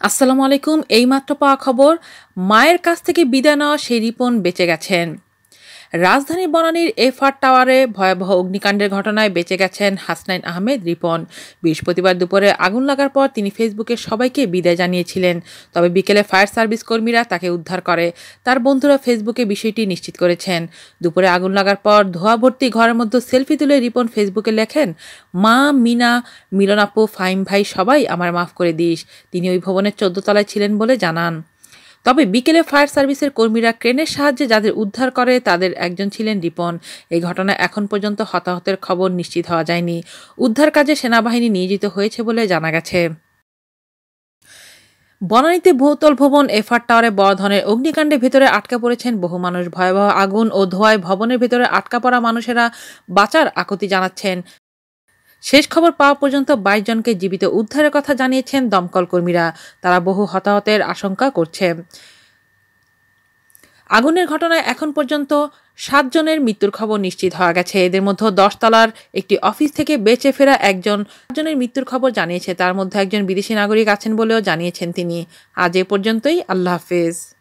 আসসালামু আলাইকুম এইমাত্র পাওয়া খবর। মায়ের কাছ থেকে বিদায় নেওয়া সেই রিপন বেঁচে গেছেন। রাজধানী বনানীর এফআর টাওয়ারে ভয়াবহ অগ্নিকাণ্ডের ঘটনায় বেঁচে গেছেন হাসনাইন আহমেদ, রিপন। বৃহস্পতিবার দুপুরে আগুন লাগার পর তিনি ফেসবুকে সবাইকে বিদায় জানিয়েছিলেন। তবে বিকেলে ফায়ার সার্ভিস কর্মীরা তাকে উদ্ধার করে। তার বন্ধুরা ফেসবুকে বিষয়টি নিশ্চিত করেছেন। দুপুরে আগুন লাগার পর ধোয়া ভর্তি ঘরের মধ্যে সেলফি তুলে রিপন ফেসবুকে লেখেন, মা, মিনা মিলনাপু ফাইম ভাই, সবাই আমার মাফ করে দিস। তিনি ওই ভবনের চোদ্দ তলায় ছিলেন বলে জানান। তবে বিকেলে ফায়ার সার্ভিসের কর্মীরা ক্রেনের সাহায্যে যাদের উদ্ধার করে, তাদের একজন ছিলেন রিপন। এই ঘটনায় এখন পর্যন্ত হতাহতের খবর নিশ্চিত হওয়া যায়নি। উদ্ধার কাজে সেনাবাহিনী নিয়োজিত হয়েছে বলে জানা গেছে। বনানীতে বহুতল ভবন, এফআর টাওয়ারে বড় ধরনের অগ্নিকাণ্ডের ভেতরে আটকা পড়েছেন বহু মানুষ। ভয়াবহ আগুন ও ধোয়ায় ভবনের ভেতরে আটকা পড়া মানুষেরা বাঁচার আকুতি জানাচ্ছেন। শেষ খবর পাওয়া পর্যন্ত বাইশ জনকে জীবিত উদ্ধারের কথা জানিয়েছেন দমকল কর্মীরা। তারা বহু হতাহতের আশঙ্কা করছে। আগুনের ঘটনায় এখন পর্যন্ত সাতজনের মৃত্যুর খবর নিশ্চিত হওয়া গেছে। এদের মধ্যে দশতলার একটি অফিস থেকে বেঁচে ফেরা একজন জনের মৃত্যুর খবর জানিয়েছে। তার মধ্যে একজন বিদেশি নাগরিক আছেন বলেও জানিয়েছেন তিনি। আজ এ পর্যন্তই। আল্লাহ হাফেজ।